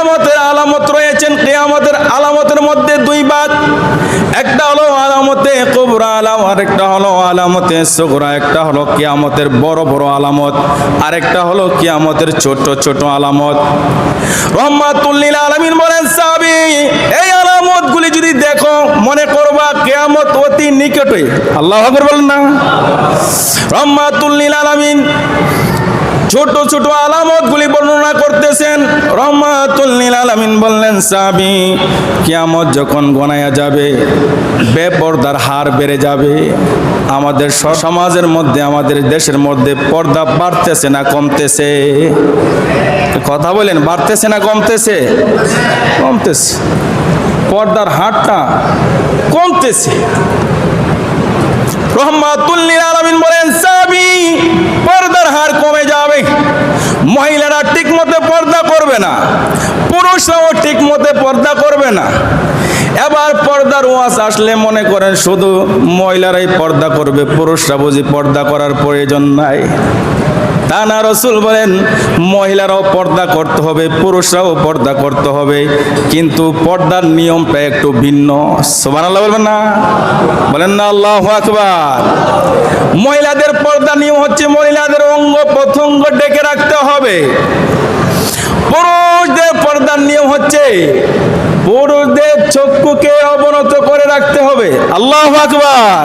কেয়ামতের আলামত রয়েছেন, কেয়ামতের আলামতের মধ্যে দুই বাদ। একটা হলো আলামতে কুবরা আলাম, আরেকটা হলো আলামতে সুগরা, একটা হলো কিয়ামতের বড় বড় আলামত, আরেকটা হলো কিয়ামতের ছোট ছোট আলামত। রহমাতুল্লিল আলামিন বলেন, সাহাবী, এই আলামতগুলি যদি দেখো, মনে করবা কিয়ামত অতি নিকটে আল্লাহ বলেন না। রহমাতুল্লিল আলামিন ছোট ছোট আলামত গুলি বর্ণনা করতেছেন। রহমাতুল্লিল আলামিন বললেন সাবি কিয়ামত যখন গনায়া যাবে, বেপর্দার হার বেড়ে যাবে। আমাদের সমাজের মধ্যে, আমাদের দেশের মধ্যে পর্দা বাড়তেছে না কমতেছে? কথা বলেন, বাড়তেছে না কমতেছে? কমতেছে। পর্দার হারটা কমতেছে। রহমাতুল্লিল ঠিক মতো পর্দা করবে না। পুরুষরাও ঠিক মতো পর্দা করবে না। এবার পর্দার ওয়াজ আসলে মনে করেন শুধু মহিলারাই পর্দা করবে, পুরুষরা বুঝি পর্দা করার প্রয়োজন নাই। তা না, রসুল বলেন, মহিলারাও পর্দা করতে হবে, পুরুষরাও পর্দা করতে হবে, কিন্তু পর্দার নিয়মটা একটু ভিন্ন। সোমান আল্লাহ বলবেন না? বলেন না, আল্লাহ আকবার। মহিলাদের পর্দা নিয়ম হচ্ছে মহিলাদের প্রত্যঙ্গ ডেকে রাখতে হবে। পুরুষদের পর্দার নিয়ম হচ্ছে, পুরুষদের চক্ষুকে অবনত করে রাখতে হবে। আল্লাহ আকবার।